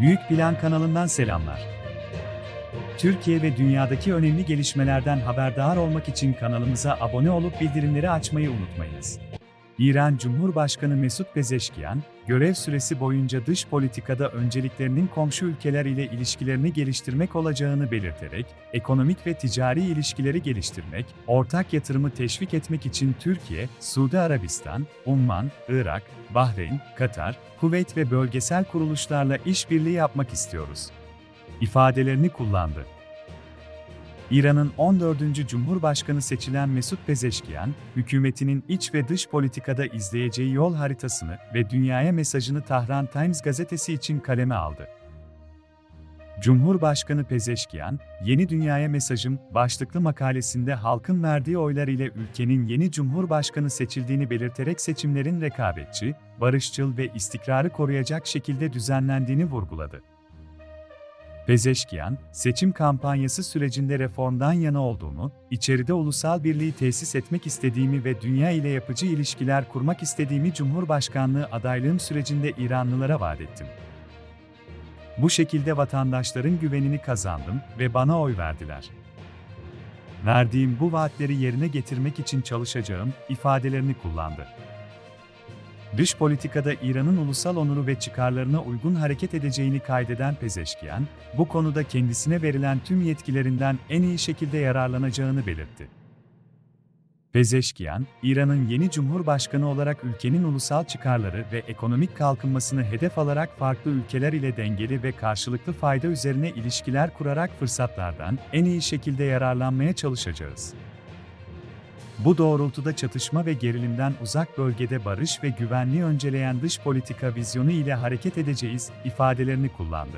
Büyük Plan kanalından selamlar. Türkiye ve dünyadaki önemli gelişmelerden haberdar olmak için kanalımıza abone olup bildirimleri açmayı unutmayınız. İran Cumhurbaşkanı Mesut Pezeşkiyan, görev süresi boyunca dış politikada önceliklerinin komşu ülkeler ile ilişkilerini geliştirmek olacağını belirterek, ekonomik ve ticari ilişkileri geliştirmek, ortak yatırımı teşvik etmek için Türkiye, Suudi Arabistan, Umman, Irak, Bahreyn, Katar, Kuveyt ve bölgesel kuruluşlarla işbirliği yapmak istiyoruz. ifadelerini kullandı. İran'ın 14. Cumhurbaşkanı seçilen Mesut Pezeşkiyan, hükümetinin iç ve dış politikada izleyeceği yol haritasını ve dünyaya mesajını Tahran Times gazetesi için kaleme aldı. Cumhurbaşkanı Pezeşkiyan, Yeni Dünyaya Mesajım başlıklı makalesinde halkın verdiği oylar ile ülkenin yeni cumhurbaşkanı seçildiğini belirterek seçimlerin rekabetçi, barışçıl ve istikrarı koruyacak şekilde düzenlendiğini vurguladı. Pezeşkiyan, seçim kampanyası sürecinde reformdan yana olduğumu, içeride ulusal birliği tesis etmek istediğimi ve dünya ile yapıcı ilişkiler kurmak istediğimi Cumhurbaşkanlığı adaylığım sürecinde İranlılara vaat ettim. Bu şekilde vatandaşların güvenini kazandım ve bana oy verdiler. Verdiğim bu vaatleri yerine getirmek için çalışacağım ifadelerini kullandı. Dış politikada İran'ın ulusal onuru ve çıkarlarına uygun hareket edeceğini kaydeden Pezeşkiyan, bu konuda kendisine verilen tüm yetkilerinden en iyi şekilde yararlanacağını belirtti. Pezeşkiyan, İran'ın yeni cumhurbaşkanı olarak ülkenin ulusal çıkarları ve ekonomik kalkınmasını hedef alarak farklı ülkeler ile dengeli ve karşılıklı fayda üzerine ilişkiler kurarak fırsatlardan en iyi şekilde yararlanmaya çalışacağız. Bu doğrultuda çatışma ve gerilimden uzak bölgede barış ve güvenliği önceleyen dış politika vizyonu ile hareket edeceğiz ifadelerini kullandı.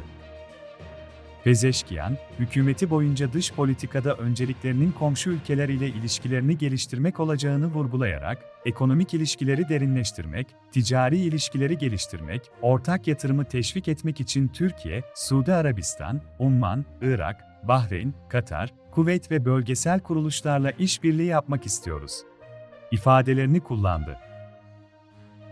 Pezeşkiyan, hükümeti boyunca dış politikada önceliklerinin komşu ülkeler ile ilişkilerini geliştirmek olacağını vurgulayarak, ekonomik ilişkileri derinleştirmek, ticari ilişkileri geliştirmek, ortak yatırımı teşvik etmek için Türkiye, Suudi Arabistan, Umman, Irak, Bahreyn, Katar, Kuveyt ve bölgesel kuruluşlarla işbirliği yapmak istiyoruz. ifadelerini kullandı.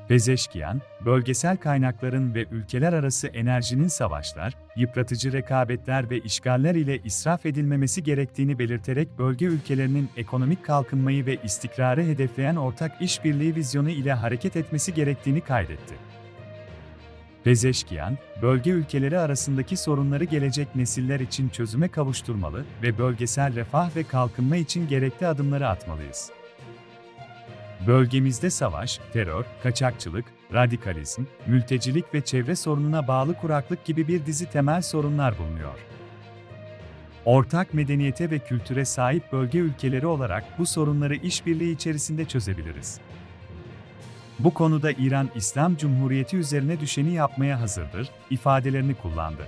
Pezeşkiyan, bölgesel kaynakların ve ülkeler arası enerjinin savaşlar, yıpratıcı rekabetler ve işgaller ile israf edilmemesi gerektiğini belirterek bölge ülkelerinin ekonomik kalkınmayı ve istikrarı hedefleyen ortak işbirliği vizyonu ile hareket etmesi gerektiğini kaydetti. Pezeşkiyan, bölge ülkeleri arasındaki sorunları gelecek nesiller için çözüme kavuşturmalı ve bölgesel refah ve kalkınma için gerekli adımları atmalıyız. Bölgemizde savaş, terör, kaçakçılık, radikalizm, mültecilik ve çevre sorununa bağlı kuraklık gibi bir dizi temel sorunlar bulunuyor. Ortak medeniyete ve kültüre sahip bölge ülkeleri olarak bu sorunları işbirliği içerisinde çözebiliriz. Bu konuda İran İslam Cumhuriyeti üzerine düşeni yapmaya hazırdır ifadelerini kullandı.